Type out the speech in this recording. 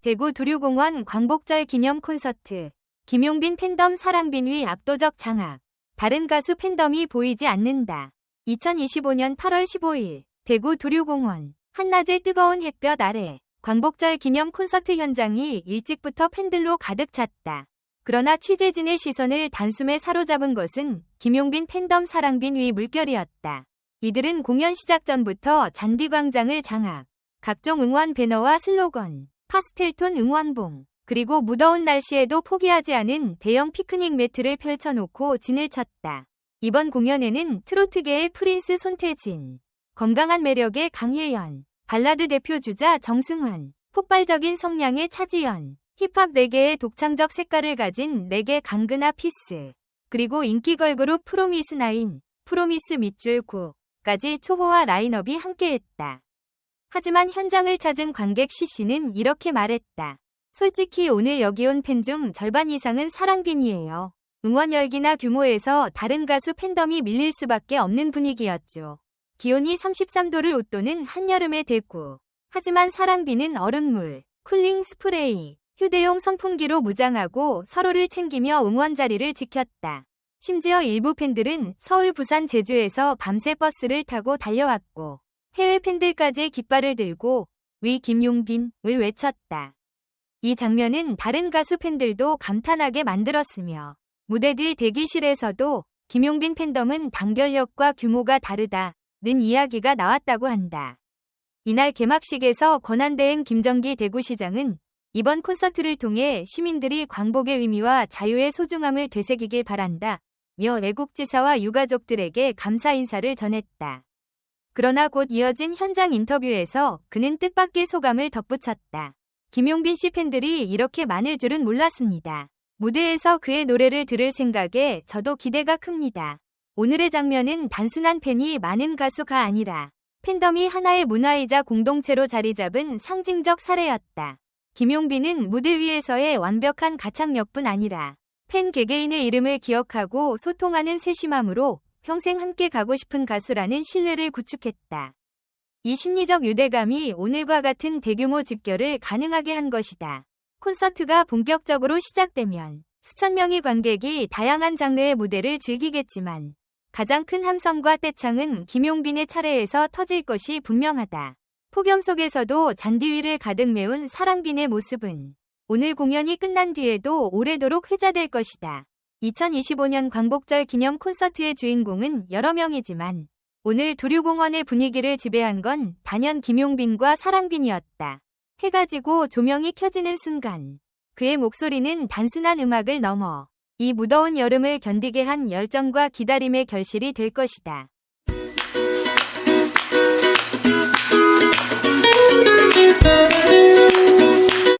대구 두류공원 광복절 기념 콘서트. 김용빈 팬덤 사랑빈 위 압도적 장악. 다른 가수 팬덤이 보이지 않는다. 2025년 8월 15일 대구 두류공원 한낮의 뜨거운 햇볕 아래 광복절 기념 콘서트 현장이 일찍부터 팬들로 가득 찼다. 그러나 취재진의 시선을 단숨에 사로잡은 것은 김용빈 팬덤 사랑빈 위 물결이었다. 이들은 공연 시작 전부터 잔디광장을 장악. 각종 응원 배너와 슬로건, 파스텔톤 응원봉, 그리고 무더운 날씨에도 포기하지 않은 대형 피크닉 매트를 펼쳐놓고 진을 쳤다. 이번 공연에는 트로트계의 프린스 손태진, 건강한 매력의 강혜연, 발라드 대표 주자 정승환, 폭발적인 성량의 차지연, 힙합 레게의 독창적 색깔을 가진 레게 강근하 피스, 그리고 인기 걸 그룹 프로미스 나인, 프로미스 밑줄 9까지 초호화 라인업이 함께했다. 하지만 현장을 찾은 관객 C씨는 이렇게 말했다. 솔직히 오늘 여기 온 팬 중 절반 이상은 사랑빈이에요. 응원 열기나 규모에서 다른 가수 팬덤이 밀릴 수밖에 없는 분위기였죠. 기온이 33도를 웃도는 한여름의 대구. 하지만 사랑비는 얼음물, 쿨링 스프레이, 휴대용 선풍기로 무장하고 서로를 챙기며 응원 자리를 지켰다. 심지어 일부 팬들은 서울, 부산, 제주에서 밤새 버스를 타고 달려왔고 해외 팬들까지 깃발을 들고 위 김용빈을 외쳤다. 이 장면은 다른 가수 팬들도 감탄하게 만들었으며 무대 뒤 대기실에서도 김용빈 팬덤은 단결력과 규모가 다르다는 이야기가 나왔다고 한다. 이날 개막식에서 권한대행 김정기 대구시장은 이번 콘서트를 통해 시민들이 광복의 의미와 자유의 소중함을 되새기길 바란다. 며 외국지사와 유가족들에게 감사 인사를 전했다. 그러나 곧 이어진 현장 인터뷰에서 그는 뜻밖의 소감을 덧붙였다. 김용빈 씨 팬들이 이렇게 많을 줄은 몰랐습니다. 무대에서 그의 노래를 들을 생각에 저도 기대가 큽니다. 오늘의 장면은 단순한 팬이 많은 가수가 아니라 팬덤이 하나의 문화이자 공동체로 자리 잡은 상징적 사례였다. 김용빈은 무대 위에서의 완벽한 가창력뿐 아니라 팬 개개인의 이름을 기억하고 소통하는 세심함으로 평생 함께 가고 싶은 가수라는 신뢰를 구축했다. 이 심리적 유대감이 오늘과 같은 대규모 집결을 가능하게 한 것이다. 콘서트가 본격적으로 시작되면 수천 명의 관객이 다양한 장르의 무대를 즐기겠지만 가장 큰 함성과 떼창은 김용빈의 차례에서 터질 것이 분명하다. 폭염 속에서도 잔디 위를 가득 메운 사랑빈의 모습은 오늘 공연이 끝난 뒤에도 오래도록 회자될 것이다. 2025년 광복절 기념 콘서트의 주인공은 여러 명이지만 오늘 두류공원의 분위기를 지배한 건 단연 김용빈과 사랑빈이었다. 해가 지고 조명이 켜지는 순간 그의 목소리는 단순한 음악을 넘어 이 무더운 여름을 견디게 한 열정과 기다림의 결실이 될 것이다.